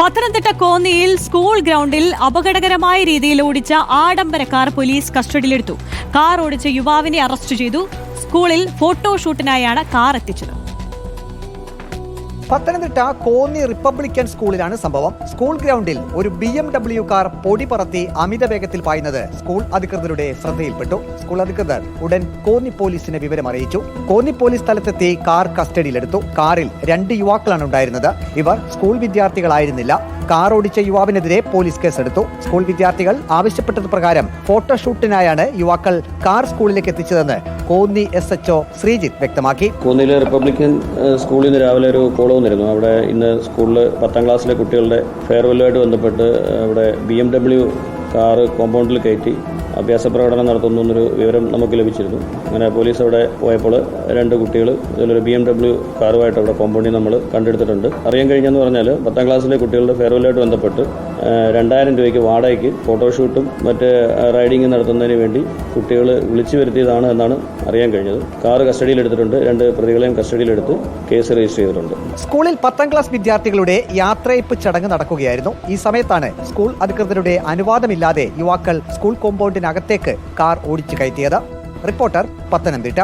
പത്തനംതിട്ട കോന്നിയിൽ സ്കൂൾ ഗ്രൗണ്ടിൽ അപകടകരമായ രീതിയിൽ ഓടിച്ച ആഡംബര കാർ പോലീസ് കസ്റ്റഡിയിലെടുത്തു. കാർ ഓടിച്ച യുവാവിനെ അറസ്റ്റ് ചെയ്തു. സ്കൂളിൽ ഫോട്ടോഷൂട്ടിനായാണ് കാർ എത്തിച്ചത്. പത്തനംതിട്ട കോന്നി റിപ്പബ്ലിക്കൻ സ്കൂളിലാണ് സംഭവം. സ്കൂൾ ഗ്രൗണ്ടിൽ ഒരു ബി എം ഡബ്ല്യു കാർ പൊടി പറത്തി അമിത വേഗത്തിൽ പായുന്നത് സ്കൂൾ അധികൃതരുടെ ശ്രദ്ധയിൽപ്പെട്ടു. സ്കൂൾ അധികൃതർ ഉടൻ കോന്നി പോലീസിനെ വിവരം അറിയിച്ചു. കോന്നി പോലീസ് സ്ഥലത്തെത്തി കാർ കസ്റ്റഡിയിലെടുത്തു. കാറിൽ രണ്ട് യുവാക്കളാണ് ഉണ്ടായിരുന്നത്. ഇവർ സ്കൂൾ വിദ്യാർത്ഥികളായിരുന്നില്ല. കാർ ഓടിച്ച യുവാവിനെതിരെ പോലീസ് കേസെടുത്തു. സ്കൂൾ വിദ്യാർത്ഥികൾ ആവശ്യപ്പെട്ടത് പ്രകാരം ഫോട്ടോഷൂട്ടിനായാണ് യുവാക്കൾ കാർ സ്കൂളിലേക്ക് എത്തിച്ചതെന്ന് കോന്നി എസ് എച്ച്ഒ ശ്രീജിത്ത് വ്യക്തമാക്കി. കോന്നിയിലെ റിപ്പബ്ലിക്കൻ സ്കൂളിൽ നിന്ന് രാവിലെ ഒരു കോൾ വന്നിരുന്നു. അവിടെ ഇന്ന് സ്കൂളിൽ പത്താം ക്ലാസ്സിലെ കുട്ടികളുടെ ഫെയർവെല്ലുമായിട്ട് ബന്ധപ്പെട്ട് അവിടെ ബി എം ഡബ്ല്യു കാറ് കോമ്പൗണ്ടിൽ കയറ്റി അഭ്യാസ പ്രകടനം നടത്തുന്നു എന്നൊരു വിവരം നമുക്ക് ലഭിച്ചിരുന്നു. അങ്ങനെ പോലീസ് അവിടെ പോയപ്പോൾ രണ്ട് കുട്ടികൾ ഇതിലൊരു ബി എം ഡബ്ല്യു കാറുമായിട്ട് അവിടെ കോമ്പൗണ്ടിൽ നമ്മൾ കണ്ടെടുത്തിട്ടുണ്ട്. അറിയാൻ കഴിഞ്ഞെന്ന് പറഞ്ഞാൽ പത്താം ക്ലാസ്സിലെ കുട്ടികളുടെ ഫെയർവെല്ലായിട്ട് ബന്ധപ്പെട്ട് രണ്ടായിരം രൂപയ്ക്ക് വാടകയ്ക്ക് ഫോട്ടോഷൂട്ടും മറ്റ് റൈഡിങ് നടത്തുന്നതിന് വേണ്ടി കുട്ടികൾ വിളിച്ചു വരുത്തിയതാണ് എന്നാണ് അറിയാൻ കഴിഞ്ഞത്. കാറ് കസ്റ്റഡിയിലെടുത്തിട്ടുണ്ട് രണ്ട് പ്രതികളെയും കസ്റ്റഡിയിലെടുത്ത് കേസ് രജിസ്റ്റർ ചെയ്തിട്ടുണ്ട്. സ്കൂളിൽ പത്താം ക്ലാസ് വിദ്യാർത്ഥികളുടെ യാത്രയപ്പ് ചടങ്ങ് നടക്കുകയായിരുന്നു. ഈ സമയത്താണ് സ്കൂൾ അധികൃതരുടെ അനുവാദമില്ലാതെ യുവാക്കൾ സ്കൂൾ കോമ്പൗണ്ടിനകത്തേക്ക് കാർ ഓടിച്ചു കയറ്റിയത്. റിപ്പോർട്ടർ പത്തനംതിട്ട.